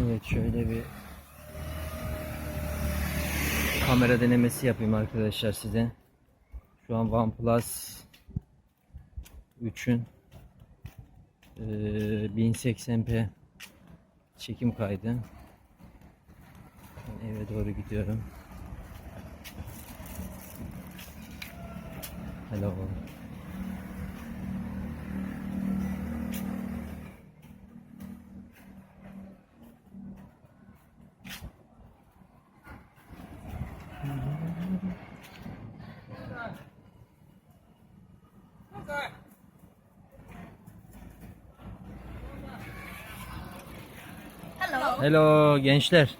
Evet şöyle bir kamera denemesi yapayım arkadaşlar size. Şu an OnePlus 3'ün eee, 1080p çekim kaydı. Ben eve doğru gidiyorum. Hello. Hello. Gençler.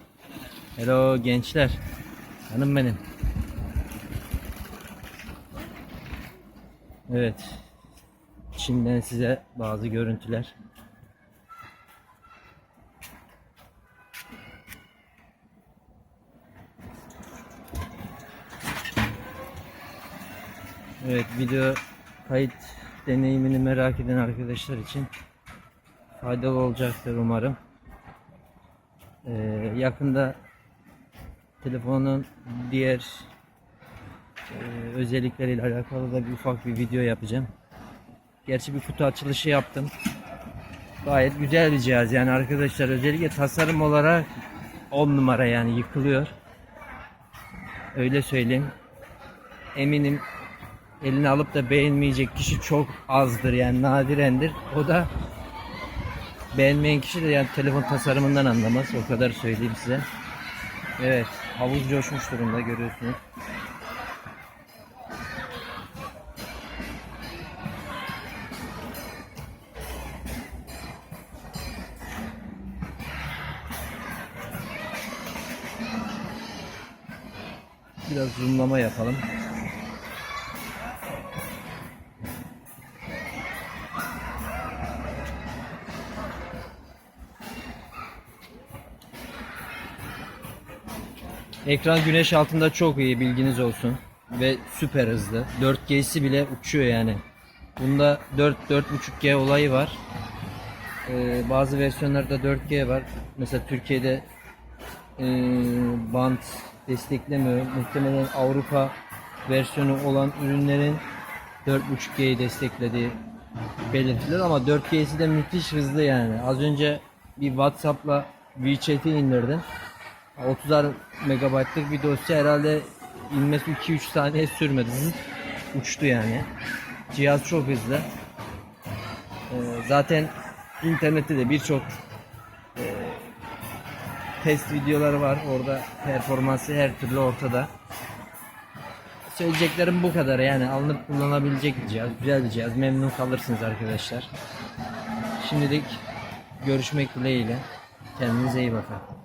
Hello gençler. Hanım benim. Evet. Çin'den size bazı görüntüler. Evet video kayıt deneyimini merak eden arkadaşlar için faydalı olacaktır umarım. Ee, yakında telefonun diğer e, özellikleriyle alakalı da bir ufak bir video yapacağım. Gerçi bir kutu açılışı yaptım. Gayet güzel bir cihaz yani arkadaşlar özellikle tasarım olarak 10 numara yani yıkılıyor. Öyle söyleyeyim. Eminim eline alıp da beğenmeyecek kişi çok azdır yani nadirendir. O da beğenmeyen kişi de yani telefon tasarımından anlamaz. O kadar söyleyeyim size. Evet, havuz coşmuş durumda görüyorsunuz. Biraz zoomlama yapalım. Ekran güneş altında çok iyi bilginiz olsun. Ve süper hızlı. 4G'si bile uçuyor yani. Bunda 4 4.5G olayı var. Ee, bazı versiyonlarda 4G var. Mesela Türkiye'de e, band desteklemiyor. Muhtemelen Avrupa versiyonu olan ürünlerin 4.5G'yi desteklediği belirtilir ama 4G'si de müthiş hızlı yani. Az önce bir WhatsApp'la WeChat'i indirdim. 30'ar megabaytlık bir dosya herhalde inmesi 2-3 saniye sürmedi. Zıt uçtu yani. Cihaz çok hızlı. Ee, zaten internette de birçok e, test videoları var. Orada performansı her türlü ortada. Söyleyeceklerim bu kadar yani alınıp kullanabilecek bir cihaz. Güzel bir cihaz. Memnun kalırsınız arkadaşlar. Şimdilik görüşmek dileğiyle. Kendinize iyi bakın.